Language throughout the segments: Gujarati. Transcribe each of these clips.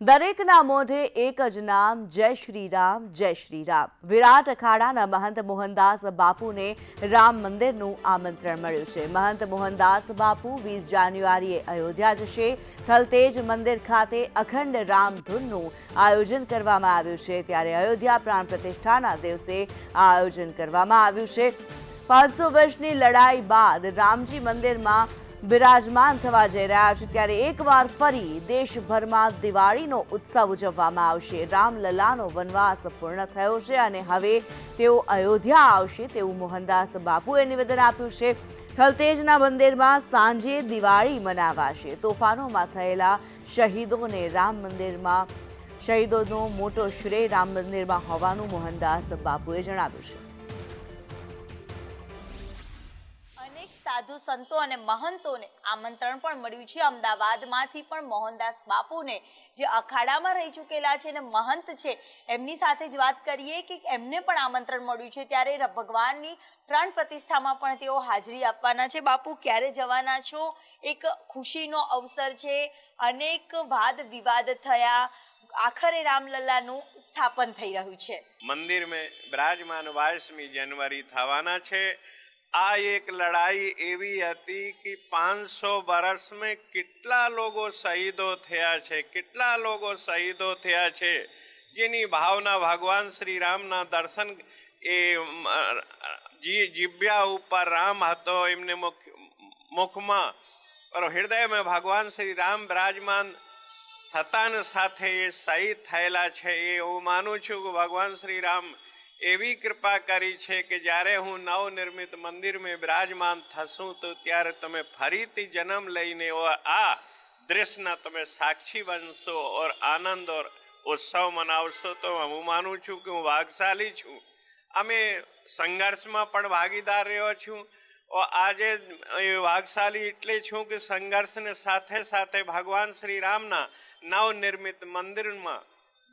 દરેકના મોઢે એક જ નામ, જય શ્રી રામ, જય શ્રી રામ. વિરાટ અખાડાના મહંત મોહનદાસ બાપુને રામ મંદિરનું આમંત્રણ મળ્યું છે. મહંત મોહનદાસ બાપુ વીસ જાન્યુઆરીએ અયોધ્યા જશે. થલતેજ મંદિર ખાતે અખંડ રામધૂનનું આયોજન કરવામાં આવ્યું છે. ત્યારે અયોધ્યા પ્રાણ પ્રતિષ્ઠાના દિવસે આ આયોજન કરવામાં આવ્યું છે. પાંચસો વર્ષની લડાઈ બાદ રામજી મંદિરમાં બિરાજમાન થવા જઈ રહ્યા છે, ત્યારે એકવાર ફરી દેશભરમાં દિવાળીનો ઉત્સવ ઉજવવામાં આવશે. રામલલાનો વનવાસ પૂર્ણ થયો છે અને હવે તેઓ અયોધ્યા આવશે તેવું મોહનદાસ બાપુએ નિવેદન આપ્યું છે. થલતેજના મંદિરમાં સાંજે દિવાળી મનાવાશે. તોફાનોમાં થયેલા શહીદોને રામ મંદિરમાં, શહીદોનો મોટો શ્રેય રામ મંદિરમાં હોવાનું મોહનદાસ બાપુએ જણાવ્યું છે. સાધુ સંતો અને મહંતોને આમંત્રણ પણ મળ્યું છે. અમદાવાદમાંથી પણ મોહનદાસ બાપુને, જે અખાડામાં રહી ચૂકેલા છે અને મહંત છે, એમની સાથે જ વાત કરીએ કે એમને પણ આમંત્રણ મળ્યું છે. ત્યારે ભગવાનની પ્રાણ પ્રતિષ્ઠામાં પણ તેઓ હાજરી આપવાના છે. બાપુ, ક્યારે જવાના છો? એક ખુશીનો અવસર છે. અનેક વાદ વિવાદ થયા. આખરે રામલલ્લાનું સ્થાપન થઈ રહ્યું છે. મંદિર મેં બિરાજમાન જાન્યુઆરી થવાના છે. આ એક લડાઈ એવી હતી કે પાંચસો વર્ષમાં કેટલા લોકો શહીદો થયા છે, કેટલા લોકો શહીદો થયા છે. જેની ભાવના ભગવાન શ્રી રામના દર્શન એ જીભ્યા ઉપર રામ હતો, એમને મુખ, મુખમાં હૃદયમાં ભગવાન શ્રી રામ બિરાજમાન થતાને સાથે એ શહીદ થયેલા છે. એ હું માનું છું કે ભગવાન શ્રી રામ એવી કૃપા કરી છે કે જ્યારે હું નવનિર્મિત મંદિરમાં બિરાજમાન થશું, તો ત્યારે તમે ફરીથી જન્મ લઈને આ દૃશ્યના તમે સાક્ષી બનશો ઓર આનંદ ઓર ઉત્સવ મનાવશો. તો હું માનું છું કે હું ભાગશાલી છું. અમે સંઘર્ષમાં પણ ભાગીદાર રહ્યો છું. આજે ભાગશાલી એટલે છું કે સંઘર્ષને સાથે સાથે ભગવાન શ્રી રામના નવનિર્મિત મંદિરમાં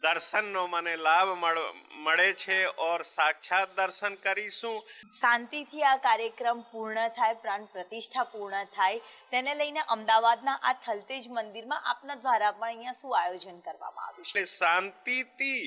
દર્શનનો મને લાભ મળ- છે ઓર સાક્ષાત દર્શન કરીશું. શાંતિથી આ કાર્યક્રમ પૂર્ણ થાય પ્રાણ પ્રતિષ્ઠા પૂર્ણ થાય તેને લઈને અમદાવાદના આ થલતેજ મંદિરમાં આપના દ્વારા પણ અહીંયા શું આયોજન કરવામાં આવ્યું છે? શાંતિથી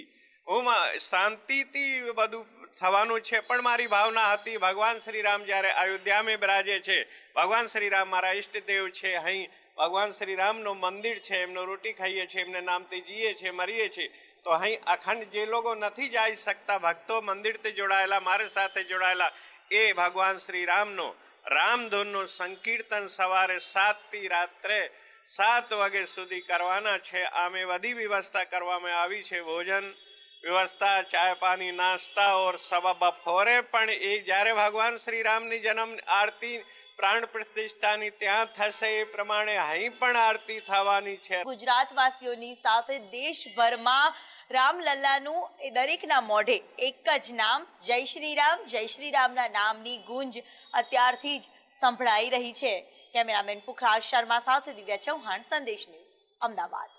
હું શાંતિથી બધું થવાનું છે પણ મારી ભાવના હતી ભગવાન શ્રી રામ જ્યારે અયોધ્યામાં બિરાજે છે ભગવાન શ્રી રામ મારા ઈષ્ટદેવ છે અહીં ભગવાન શ્રી રામનું મંદિર છે, એમનું રોટી ખાઈએ છીએ, એમને નામથી જીએ છીએ, મરીએ છીએ, તો અહીં અખંડ જે લોકો નથી જઈ શકતા, ભક્તો મંદિરથી જોડાયેલા, મારી સાથે જોડાયેલા, એ ભગવાન શ્રી રામનો રામધૂનનું સંકીર્તન સવારે સાતથી રાત્રે સાત વાગે સુધી કરવાના છે. આમે બધી વ્યવસ્થા કરવામાં આવી છે. ભોજન વ્યવસ્થા, ચાય પાણી, નાસ્તા ઓર સવા બપોરે પણ એ જ્યારે ભગવાન શ્રી રામની જન્મ આરતી પ્રાણ પ્રતિષ્ઠાની ત્યાં થશે, એ પ્રમાણે અહીં પણ આરતી થવાની છે. ગુજરાતવાસીઓની સાથે દેશભરમાં રામલલ્લાનું એ દરેકના મોઢે એક જ નામ, જય શ્રી રામ, જય શ્રી રામના નામની ગુંજ અત્યારથી જ સંભળાઈ રહી છે. કેમેરામેન પુખરાજ શર્મા સાથે દિવ્યા ચૌહાણ, સંદેશ ન્યૂઝ, અમદાવાદ.